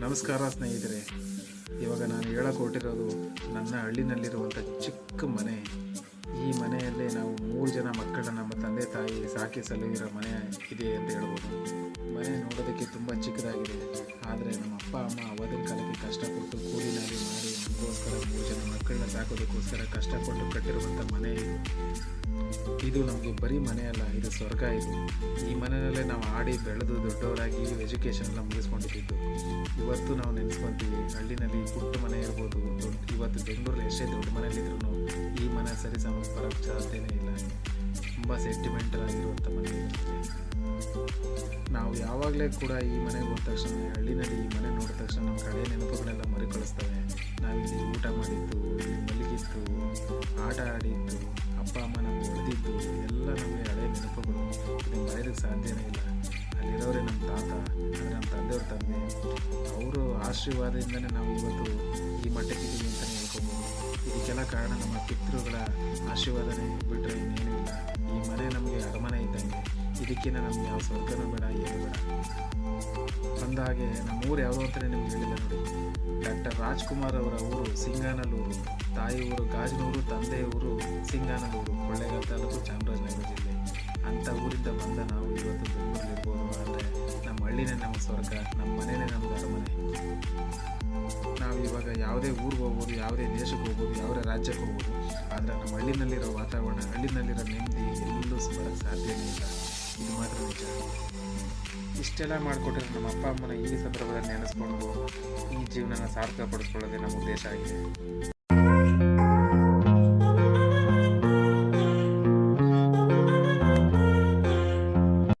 ನಮಸ್ಕಾರ ಸ್ನೇಹಿತರೆ. ಇವಾಗ ನಾನು ಹೇಳಕ್ಕೆ ಹೊರಟಿರೋದು ನನ್ನ ಹಳ್ಳಿನಲ್ಲಿರುವಂಥ ಚಿಕ್ಕ ಮನೆ. ಈ ಮನೆಯಲ್ಲೇ ನಾವು ಮೂರು ಜನ ಮಕ್ಕಳನ್ನ ನಮ್ಮ ತಂದೆ ತಾಯಿ ಸಾಕಿ ಸಲುವಿರೋ ಮನೆ ಇದೆ ಅಂತ ಹೇಳ್ಬೋದು. ಮನೆ ನೋಡೋದಕ್ಕೆ ತುಂಬ ಚಿಕ್ಕದಾಗಿದೆ. ಆದರೆ ನಮ್ಮ ಅಪ್ಪ, ಅಮ್ಮ ಅವಧಿನ ಕಾಲಕ್ಕೆ ಕಷ್ಟಪಟ್ಟು ಕೂಲಿನಾಲಿ ಮಾಡಿ ನಮಗೋಸ್ಕರ ಮೂರು ಜನ ಮಕ್ಕಳನ್ನ ಸಾಕೋದಕ್ಕೋಸ್ಕರ ಕಷ್ಟಪಟ್ಟು ಕಟ್ಟಿರುವಂಥ ಮನೆ ಇದು ನಮಗೆ ಬರೀ ಮನೆಯಲ್ಲ, ಇದು ಸ್ವರ್ಗ ಇದು. ಈ ಮನೆಯಲ್ಲೇ ನಾವು ಆಡಿ ಬೆಳೆದು ದೊಡ್ಡವರಾಗಿ ಎಜುಕೇಷನ್ ಎಲ್ಲ ಮುಗಿಸ್ಕೊಂಡಿದ್ದು. ಇವತ್ತು ನಾವು ನೆನೆಸ್ಕೊಂತೀವಿ, ಹಳ್ಳಿನಲ್ಲಿ ಪುಟ್ಟ ಮನೆ ಇರ್ಬೋದು. ಇವತ್ತು ಬೆಂಗಳೂರಲ್ಲಿ ಎಷ್ಟೇ ದೊಡ್ಡ ಮನೆಯಲ್ಲಿದ್ರು ಈ ಮನೆ ಸರಿ ಸಮ ಬರೋಕ್ಕೆ ಸಾಧ್ಯನೇ ಇಲ್ಲ. ತುಂಬ ಸೆಂಟಿಮೆಂಟಲ್ ಆಗಿರುವಂಥ ಮನೆ ನಾವು ಯಾವಾಗಲೇ ಕೂಡ ಈ ಮನೆಗೆ ಹೋದ ತಕ್ಷಣ ಹಳ್ಳಿನಲ್ಲಿ ಈ ಮನೆ ನೋಡಿದ ತಕ್ಷಣ ನಮ್ಮ ಕಡೆ ನೆನಪುಗಳೆಲ್ಲ ಮರುಕಳಿಸ್ತವೆ. ನಾವಿಲ್ಲಿ ಊಟ ಮಾಡಿದ್ದು ಇಲ್ಲಿ ಮಲಗಿದ್ದು, ಆಟ ಆಡಿದ್ದು, ಅಪ್ಪ, ಅಮ್ಮ ಎಲ್ಲ ನಮಗೆ ಹಳೆ ನೆನಪುಗಳು. ಇದು ಮರೆಯೋದಕ್ಕೆ ಸಾಧ್ಯನೇ ಇಲ್ಲ. ಅಲ್ಲಿರೋರೆ ನಮ್ಮ ತಾತ, ಅಂದರೆ ನಮ್ಮ ತಂದೆಯವ್ರ ತಂದೆ. ಅವರು ಆಶೀರ್ವಾದದಿಂದನೇ ನಾವು ಇವತ್ತು ಈ ಮಟ್ಟಕ್ಕಿದ್ದೀವಿ ಅಂತಲೇ ಹೇಳ್ಕೊಬೋದು. ಇದಕ್ಕೆಲ್ಲ ಕಾರಣ ನಮ್ಮ ಪಿತೃಗಳ ಆಶೀರ್ವಾದನೇ ಬಿಟ್ಟರೆ ಇನ್ನೇನೂ ಇಲ್ಲ. ಈ ಮನೆ ನಮಗೆ ಅರಮನೆ ಇದ್ದಂಗೆ. ಇದಕ್ಕಿಂತ ನಮ್ಗೆ ಯಾವ ಸ್ವರ್ಗನೂ ಬೇಡ, ಏನು ಬೇಡ. ಬಂದಾಗೆ ಹಾಗೆ ನಮ್ಮ ಊರು ಯಾವುದು ಅಂತಲೇ ನಿಮ್ಗೆ ಹೇಳಿಲ್ಲ ನೋಡಿ. ಡಾಕ್ಟರ್ ರಾಜ್ಕುಮಾರ್ ಅವರ ಊರು ಸಿಂಗಾನಲ್ಲೂರು ತಾಯಿ ಊರು ಗಾಜನೂರು ತಂದೆ ಊರು ಸಿಂಗಾನಲ್ಲೂರು, ಕೊಳ್ಳೇಗಾಲ ತಾಲೂಕು ಚಾಮರಾಜನಗರ ಜಿಲ್ಲೆ. ಅಂಥ ಊರಿಂದ ಬಂದ ನಾವು ಇವತ್ತು ಬೆಂಗಳೂರಿರ್ಬೋದು ಆದರೆ ನಮ್ಮ ಹಳ್ಳಿನೇ ನಮ್ಮ ಸ್ವರ್ಗ, ನಮ್ಮ ಮನೆಯೇ ನಮ್ಗೆ ಅರಮನೆ ನಾವು ಇವಾಗ ಯಾವುದೇ ಊರಿಗೆ ಹೋಗ್ಬೋದು, ಯಾವುದೇ ದೇಶಕ್ಕೆ ಹೋಗ್ಬೋದು, ಯಾವುದೇ ರಾಜ್ಯಕ್ಕೆ ಹೋಗ್ಬೋದು, ಆದರೆ ನಮ್ಮ ಹಳ್ಳಿನಲ್ಲಿರೋ ವಾತಾವರಣ, ಹಳ್ಳಿನಲ್ಲಿರೋ ನೆಮ್ಮದಿ ಎಲ್ಲೂ ಬರೋಕ್ಕೆ ಸಾಧ್ಯನೇ ಇಲ್ಲ. ಇದು ಮಾತ್ರ ವಿಚಾರ ಇಷ್ಟೆಲ್ಲ ಮಾಡಿಕೊಟ್ರೆ ನಮ್ಮ ಅಪ್ಪ, ಅಮ್ಮನ ಈ ಸಂದರ್ಭದಲ್ಲಿ ನೆನೆಸ್ಕೊಂಡು ಜೀವನನ ಸಾರ್ಥಕಪಡಿಸ್ಕೊಳ್ಳೋದೇ ನಮ್ಮ ಉದ್ದೇಶ ಆಗಿದೆ.